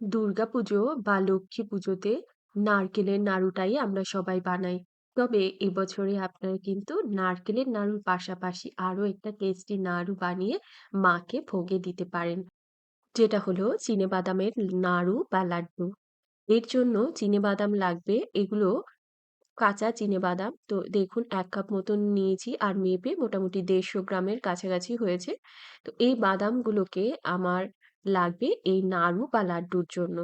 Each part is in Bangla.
দুর্গাপুজো বা লক্ষ্মী পুজোতে নারকেলের নাড়ুটাই আমরা সবাই বানাই। তবে এবছরে আপনারা কিন্তু নারকেলের নাড়ুর পাশাপাশি আরও একটা টেস্টি নাড়ু বানিয়ে মাকে ভোগে দিতে পারেন। যেটা হলো চিনেবাদামের নাড়ু বা লাড্ডু। এর জন্য চিনেবাদাম লাগবে, এগুলো কাঁচা চিনেবাদাম। তো দেখুন, এক কাপ মতন নিয়েছি আর মেপে মোটামুটি ১৫০ গ্রামের কাছাকাছি হয়েছে। তো এই বাদামগুলোকে আমার লাগবে এই নাড়ু বা লাড্ডুর জন্য।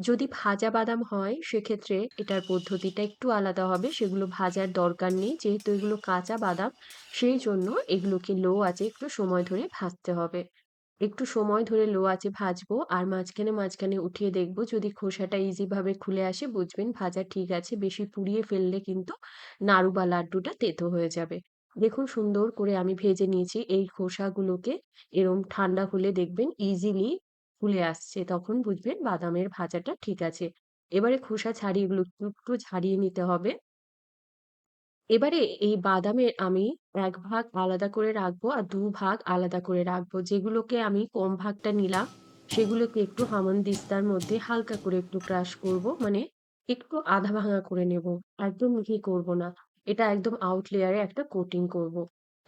যদি ভাজা বাদাম হয় সেক্ষেত্রে এটার পদ্ধতিটা একটু আলাদা হবে। সেগুলো ভাজার দরকার নেই। যেহেতু এগুলো কাঁচা বাদাম সেই জন্য এগুলোকে লো আছে একটু সময় ধরে ভাজতে হবে। একটু সময় ধরে লো আছে ভাজবো আর মাঝখানে, মাঝখানে উঠিয়ে দেখব যদি খোসাটা ইজিভাবে খুলে আসে বুঝবেন ভাজা ঠিক আছে। বেশি পুড়িয়ে ফেললে কিন্তু নাড়ু বা লাড্ডুটা তেতো হয়ে যাবে। দেখুন সুন্দর করে আমি ভেজে নিয়েছি। এই খোসাগুলোকে এরম ঠান্ডা হলে দেখবেন ইজিলি খুলে আসছে। তখন বুঝবেন বাদামের ভাজাটা ঠিক আছে। এবারে খোসা ছাড়িয়ে একটু, ছাড়িয়ে নিতে হবে। এবারে এই বাদামের আমি এক ভাগ আলাদা করে রাখব আর দু ভাগ আলাদা করে রাখব। যেগুলোকে আমি কম ভাগটা নিলাম সেগুলোকে একটু হামানদিস্তার মধ্যে হালকা করে একটু ক্রাশ করব। মানে একটু আধা ভাঙা করে নেব। একদম মিহি করব না। এটা একদম আউট লেয়ারে একটা কোটিং করব।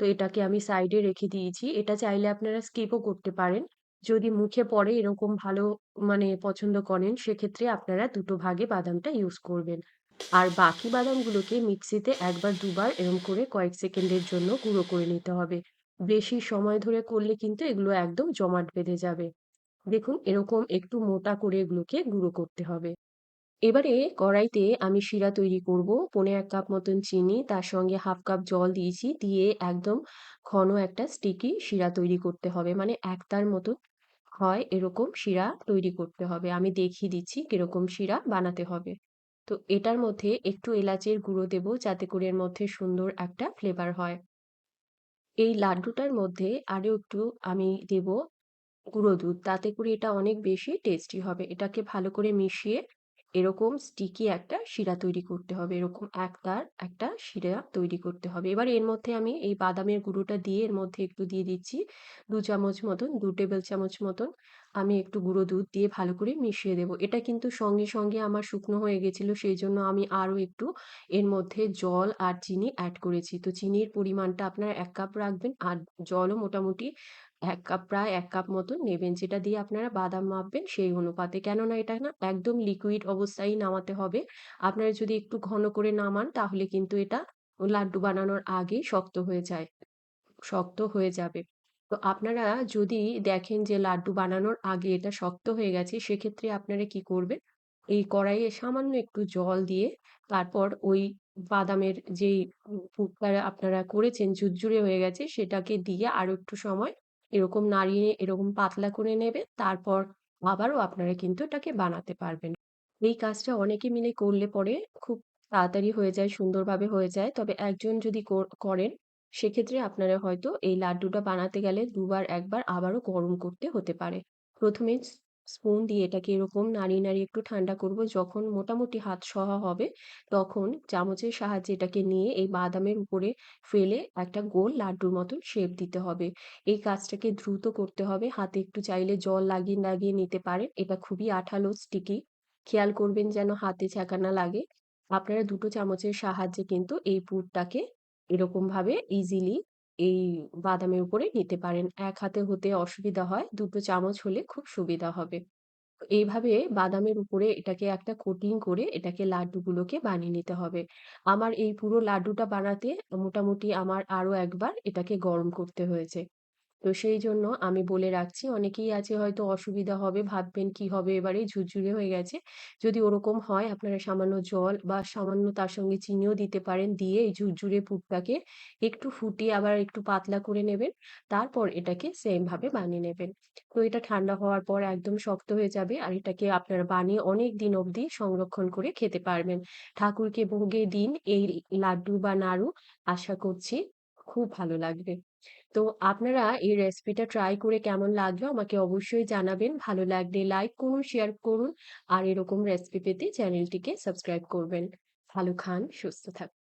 তো এটাকে আমি সাইডে রেখে দিয়েছি। এটা চাইলে আপনারা স্কিপও করতে পারেন। যদি মুখে পড়ে এরকম ভালো মানে পছন্দ করেন, সেক্ষেত্রে আপনারা দুটো ভাগে বাদামটা ইউজ করবেন। আর বাকি বাদামগুলোকে মিক্সিতে ১ বার ২ এরম করে কয়েক সেকেন্ডের জন্য গুঁড়ো করে নিতে হবে। বেশি সময় ধরে করলে কিন্তু এগুলো একদম জমাট বেঁধে যাবে। দেখুন, এরকম একটু মোটা করে এগুলোকে গুঁড়ো করতে হবে। এবারে কড়াইতে আমি শিরা তৈরি করব। পৌনে ১ কাপ মতন চিনি, তার সঙ্গে ১/২ কাপ জল দিয়েছি। দিয়ে একদম ঘন একটা স্টিকি শিরা তৈরি করতে হবে। মানে একতার মতো হয় এরকম শিরা তৈরি করতে হবে। আমি দেখিয়ে দিচ্ছি কীরকম শিরা বানাতে হবে। তো এটার মধ্যে একটু এলাচের গুঁড়ো দেব যাতে করে এর মধ্যে সুন্দর একটা ফ্লেভার হয়। এই লাড্ডুটার মধ্যে আরও একটু আমি দেব গুঁড়ো দুধ। তাতে করে এটা অনেক বেশি টেস্টি হবে। এটাকে ভালো করে মিশিয়ে এরকম স্টিকি একটা শিরা তৈরি করতে হবে। এরকম এক তার একটা শিরা তৈরি করতে হবে। এবার এর মধ্যে আমি এই বাদামের গুঁড়োটা দিয়ে এর মধ্যে একটু দিয়ে দিচ্ছি দু চামচ মতন, ২ টেবিল চামচ মতন আমি একটু গুঁড়ো দুধ দিয়ে ভালো করে মিশিয়ে দেব। এটা কিন্তু সঙ্গে, সঙ্গে আমার শুকনো হয়ে গেছিল সেই জন্য আমি আরও একটু এর মধ্যে জল আর চিনি অ্যাড করেছি। তো চিনির পরিমাণটা আপনারা এক কাপ রাখবেন আর জলও মোটামুটি ১ কাপ, প্রায় এক কাপ মতন নেবেন। যেটা দিয়ে আপনারা বাদাম মাপবেন, সেই অনুপাতে। কেননা এটা না একদম লিকুইড অবস্থায়ই নামাতে হবে। আপনারা যদি একটু ঘন করে নামান, তাহলে কিন্তু এটা লাড্ডু বানানোর আগেই শক্ত হয়ে যায়। শক্ত হয়ে যাবে। তো আপনারা যদি দেখেন যে লাড্ডু বানানোর আগে এটা শক্ত হয়ে গেছে, সেক্ষেত্রে আপনারা কি করবেন? এই কড়াইয়ে সামান্য একটু জল দিয়ে, তারপর ওই বাদামের যেই পুরটা আপনারা করেছেন, ঝুরঝুরে হয়ে গেছে, সেটাকে দিয়ে আরও একটু সময় এরকম নাড়িয়ে এরকম পাতলা করে নেবে তারপর আবারও আপনারা কিন্তু এটাকে বানাতে পারবেন। এই কাজটা অনেকে মিলে করলে পরে খুব তাড়াতাড়ি হয়ে যায়, সুন্দরভাবে হয়ে যায়। তবে একজন যদি করেন সেক্ষেত্রে আপনারা হয়তো এই লাড্ডুটা বানাতে গেলে দুবার একবার আবারও গরম করতে হতে পারে। ১ম এ স স্পুন দিয়ে এটাকে এরকম নাড়িয়ে, নাড়িয়ে একটু ঠান্ডা করব। যখন মোটামুটি হাত সওয়া হবে তখন চামচের সাহায্যে এটাকে নিয়ে এই বাদামের উপরে ফেলে একটা গোল লাড্ডুর মতন শেপ দিতে হবে। এই কাজটাকে দ্রুত করতে হবে। হাতে একটু চাইলে জল লাগিয়ে, লাগিয়ে নিতে পারেন। এটা খুবই আঠালো স্টিকি। খেয়াল করবেন যেন হাতে ছ্যাঁকা না লাগে। আপনারা দুটো চামচের সাহায্যে কিন্তু এই পুরটাকে এরকমভাবে ইজিলি এই বাদামের উপরে নিতে পারেন। এক হাতে হতে অসুবিধা হয়, দুটো চামচ হলে খুব সুবিধা হবে। এইভাবে বাদামের উপরে এটাকে একটা কোটিং করে এটাকে লাড্ডুগুলোকে বানিয়ে নিতে হবে। আমার এই পুরো লাড্ডুটা বানাতে মোটামুটি আমার আরও একবার এটাকে গরম করতে হয়েছে। তো সেই জন্য আমি বলে রাখছি, অনেকেই আছে হয়তো অসুবিধা হবে, ভাববেন কি হবে এবারে, ঝুরঝুরে হয়ে গেছে। যদি ওরকম হয়, আপনারা সামান্য জল বা সামান্য তার সঙ্গে চিনিও দিতে পারেন। দিয়ে এই ঝুরঝুরে পুরটাকে একটু ফুটিয়ে আবার একটু পাতলা করে নেবেন। তারপর এটাকে সেম ভাবে বানিয়ে নেবেন। তো এটা ঠান্ডা হওয়ার পর একদম শক্ত হয়ে যাবে, আর এটাকে আপনারা বানিয়ে অনেক দিন অবধি সংরক্ষণ করে খেতে পারবেন। ঠাকুরকে ভোগে দিন, এই লাড্ডু বা নাড়ু আশা করছি খুব ভালো লাগবে। তো আপনারা এই রেসিপিটা ট্রাই করে কেমন লাগল আমাকে অবশ্যই জানাবেন। ভালো লাগলে লাইক করুন, শেয়ার করুন আর এরকম রেসিপি পেতে চ্যানেলটিকে সাবস্ক্রাইব করবেন। ভালো খান, সুস্থ থাকুন।